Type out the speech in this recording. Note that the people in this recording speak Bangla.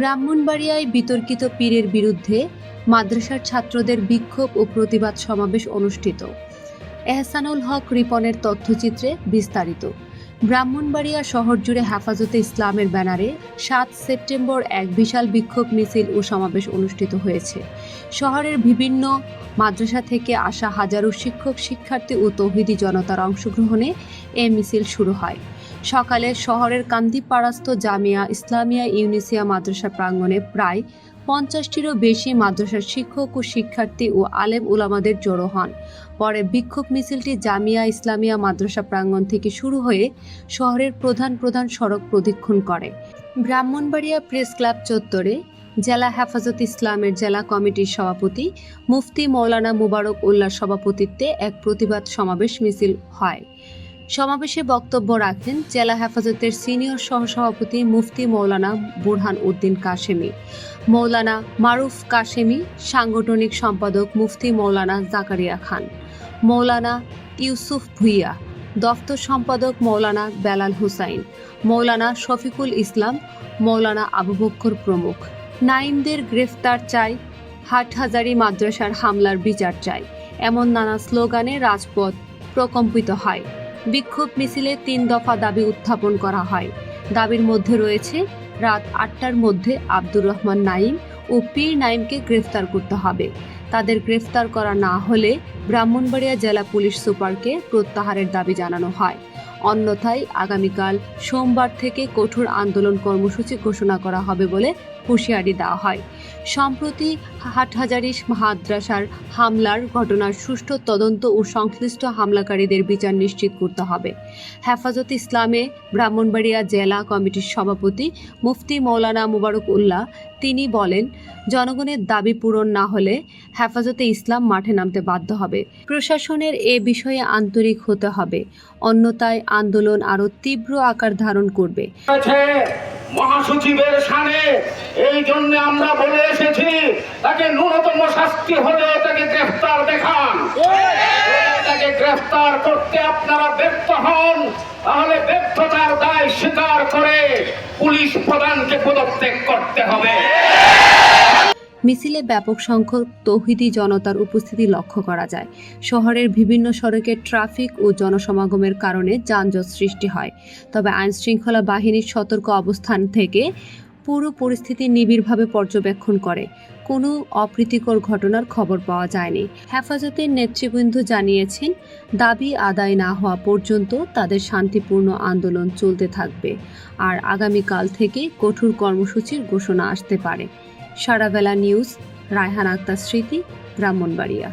ব্রাহ্মণবাড়িয়ায় বিতর্কিত পীরের বিরুদ্ধে মাদ্রাসার ছাত্রদের বিক্ষোভ ও প্রতিবাদ সমাবেশ অনুষ্ঠিত। এহসানুল হক রিপনের তথ্যচিত্রে বিস্তারিত। ব্রাহ্মণবাড়িয়া শহর জুড়ে হেফাজতে ইসলামের ব্যানারে সাত সেপ্টেম্বর এক বিশাল বিক্ষোভ মিছিল ও সমাবেশ অনুষ্ঠিত হয়েছে। শহরের বিভিন্ন মাদ্রাসা থেকে আসা হাজারো শিক্ষক, শিক্ষার্থী ও তৌহিদি জনতার অংশগ্রহণে এ মিছিল শুরু হয়। সকালে শহরের কান্দিপাড়াস্থ জামিয়া ইসলামিয়া ইউনিসিয়া মাদ্রাসা প্রাঙ্গণে প্রায় পঞ্চাশটিরও বেশি মাদ্রাসার শিক্ষক ও শিক্ষার্থী ও আলেম উলামাদের জড়ো হন। পরে বিক্ষোভ মিছিলটি জামিয়া ইসলামিয়া মাদ্রাসা প্রাঙ্গণ থেকে শুরু হয়ে শহরের প্রধান প্রধান সড়ক প্রদক্ষিণ করে। ব্রাহ্মণবাড়িয়া প্রেস ক্লাব চত্বরে জেলা হেফাজত ইসলামের জেলা কমিটির সভাপতি মুফতি মৌলানা মুবারক উল্লার সভাপতিত্বে এক প্রতিবাদ সমাবেশ মিছিল হয়। সমাবেশে বক্তব্য রাখেন জেলা হেফাজতের সিনিয়র সহসভাপতি মুফতি মৌলানা বুরহান উদ্দিন কাশেমি, মৌলানা মারুফ কাশেমি, সাংগঠনিক সম্পাদক মুফতি মৌলানা জাকারিয়া খান, মৌলানা ইউসুফ ভুইয়া দফতর সম্পাদক মৌলানা বেলাল হুসাইন, মৌলানা শফিকুল ইসলাম, মৌলানা আবু বক্কর প্রমুখ। নাইমদের গ্রেফতার চাই, হাটহাজারি মাদ্রাসার হামলার বিচার চাই, এমন নানা স্লোগানে রাজপথ প্রকম্পিত হয়। বিক্ষোভ মিছিলে তিন দফা দাবি উত্থাপন করা হয়। দাবির মধ্যে রয়েছে, রাত আটটার মধ্যে আব্দুর রহমান নাইম ও পীর নাইমকে গ্রেফতার করতে হবে। তাদের গ্রেফতার করা না হলে ব্রাহ্মণবাড়িয়া জেলা পুলিশ সুপারকে প্রত্যাহারের দাবি জানানো হয়। অন্যথায় আগামীকাল সোমবার থেকে কঠোর আন্দোলন কর্মসূচি ঘোষণা করা হবে বলে হুঁশিয়ারি দেওয়া হয়। সম্প্রতি হাটহাজারি মাদ্রাসার হামলার ঘটনার সুষ্ঠু তদন্ত ও সংশ্লিষ্ট হামলাকারীদের বিচার নিশ্চিত করতে হবে। হেফাজত ইসলামে ব্রাহ্মণবাড়িয়া জেলা কমিটির সভাপতি মুফতি মৌলানা মুবারক উল্লাহ তিনি বলেন, জনগণের দাবি পূরণ না হলে হেফাজতে ইসলাম মাঠে নামতে বাধ্য হবে। প্রশাসনের এ বিষয়ে আন্তরিক হতে হবে। অন্যথায় আন্দোলন আরও তীব্র আকার ধারণ করবে। মহাসচিবের সানে এই জন্য আমরা বলে এসেছি, তাকে ন্যূনতম শাস্তি হলে তাকে গ্রেফতার দেখান যদি তাকে গ্রেফতার করতে আপনারা ব্যর্থ হন তাহলে ব্যর্থতার দায় স্বীকার করে পুলিশ প্রধানকে পদত্যাগ করতে হবে। মিছিলে ব্যাপক সংখ্যক তৌহিদি জনতার উপস্থিতি লক্ষ্য করা যায়। শহরের বিভিন্ন সড়কে ট্রাফিক ও জনসমাগমের কারণে যানজট সৃষ্টি হয়। তবে আইনশৃঙ্খলা বাহিনীর সতর্ক অবস্থান থেকে পুরো পরিস্থিতি নিবিড়ভাবে পর্যবেক্ষণ করে। কোনো অপ্রীতিকর ঘটনার খবর পাওয়া যায়নি। হেফাজতের নেতৃবৃন্দ জানিয়েছেন, দাবি আদায় না হওয়া পর্যন্ত তাদের শান্তিপূর্ণ আন্দোলন চলতে থাকবে। আর আগামীকাল থেকে কঠোর কর্মসূচির ঘোষণা আসতে পারে। সারাবেলা নিউজ, রায়হান আক্তার স্মৃতি, ব্রাহ্মণবাড়িয়া।